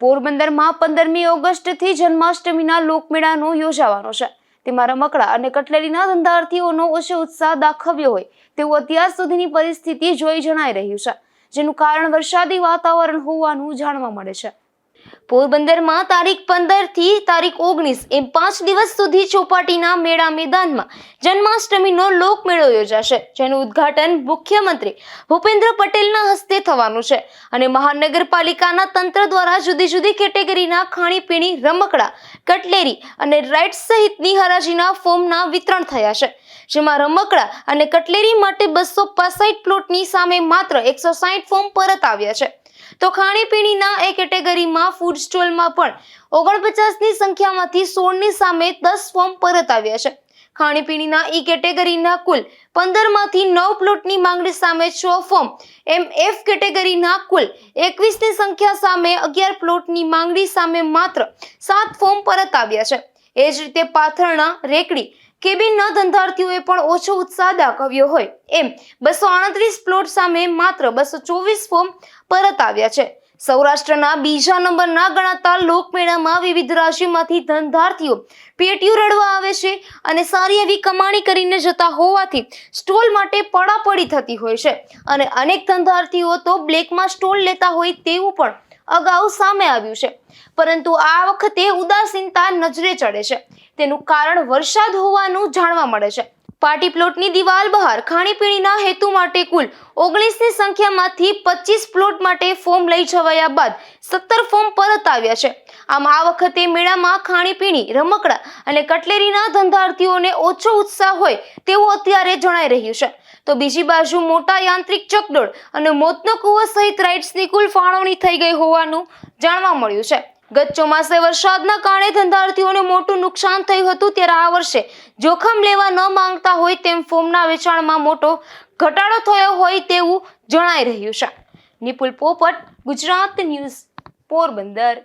પોરબંદરમાં પંદરમી ઓગસ્ટથી જન્માષ્ટમીના લોકમેળાનો યોજાવાનો છે. તેમાં રમકડા અને કટલેરીના ધંધાર્થીઓનો ઓછો ઉત્સાહ દાખવ્યો હોય તેવું અત્યાર સુધીની પરિસ્થિતિ જોઈ જણાઈ રહ્યું છે, જેનું કારણ વરસાદી વાતાવરણ હોવાનું જાણવા મળે છે. પોરબંદરમાં તારીખ પંદરથી તારીખ ઓગણીસ એમ પાંચ દિવસ સુધી ચોપાટીના મેળા મેદાનમાં જન્માષ્ટમીનો લોકમેળો યોજાશે, જેનું ઉદ્ઘાટન મુખ્યમંત્રી ભૂપેન્દ્ર પટેલના હસ્તે થવાનું છે અને મહાનગરપાલિકાના તંત્ર દ્વારા જુદી જુદી કેટેગરીના ખાણીપીણી રમકડા કટલેરી અને રાઇડ્સ સહિતની હરાજીના ફોર્મના વિતરણ થયા છે. જેમાં રમકડા અને કટલેરી માટે બસો પાસઠ પ્લોટની સામે માત્ર એકસો સાઠ ફોર્મ પરત આવ્યા છે. તો ખાણીપીણીના એ કેટેગરીમાં ફૂડ સ્ટોલમાં પણ ઓગણપચાસની સંખ્યામાંથી સોળની સામે દસ ફોર્મ પરત આવ્યા છે. ખાણીપીણીના ઈ કેટેગરીના કુલ પંદરમાંથી નવ પ્લોટની માંગણી સામે છ ફોર્મ. એમ એફ કેટેગરીના કુલ એકવીસની સંખ્યા સામે અગિયાર પ્લોટની માંગણી સામે માત્ર સાત ફોર્મ પરત આવ્યા છે. એ જ રીતે પાથરણા, રેકડી, કેબિનના ધંધાર્થીઓએ પણ ઓછો ઉત્સાહ દાખવ્યો હોય. એમ બસો આડત્રીસ પ્લોટ સામે માત્ર બસો ચોવીસ ફોર્મ પરત આવ્યા છે. સૌરાષ્ટ્રના બીજા નંબરના ગણાતા લોકમેળામાં વિવિધ રાશિમાંથી ધંધાર્થીઓ પેટીયું રડવા આવે છે અને સારી એવી કમાણી કરીને જતા હોવાથી સ્ટોલ માટે પડાપડી થતી હોય છે. અને અનેક ધંધાર્થીઓ તો બ્લેકમાં સ્ટોલ લેતા હોય તેવું પણ અગાઉ સામે આવ્યું છે. પરંતુ આ વખતે ઉદાસીનતા નજરે ચડે છે. તેનું કારણ વરસાદ હોવાનું જાણવા મળે છે. પાર્ટી પ્લોટની દિવાલ બહાર ખાણીપીણીના હેતુ માટે કુલ ઓગણીસની સંખ્યામાંથી પચીસ પ્લોટ માટે ફોર્મ લઈ જવાયા બાદ સત્તર ફોર્મ પરત આવ્યા છે. આમ આ વખતે મેળામાં ખાણીપીણી, રમકડા અને કટલેરીના ધંધાર્થીઓને ઓછો ઉત્સાહ હોય તેવું અત્યારે જણાઈ રહ્યું છે. તો બીજી બાજુ મોટા યાંત્રિક ચકડોળ અને મોતનો કૂવો સહિત રાઇડ્સની કુલ ફાળવણી થઈ ગઈ હોવાનું જાણવા મળ્યું છે. ગત ચોમાસે વરસાદના કારણે ધંધાર્થીઓને મોટું નુકસાન થયું હતું, ત્યારે આ વર્ષે જોખમ લેવા ન માંગતા હોય તેમ ફોર્મના વેચાણમાં મોટો ઘટાડો થયો હોય તેવું જણાઈ રહ્યું છે. નિપુલ પોપટ, ગુજરાત ન્યૂઝ, પોરબંદર.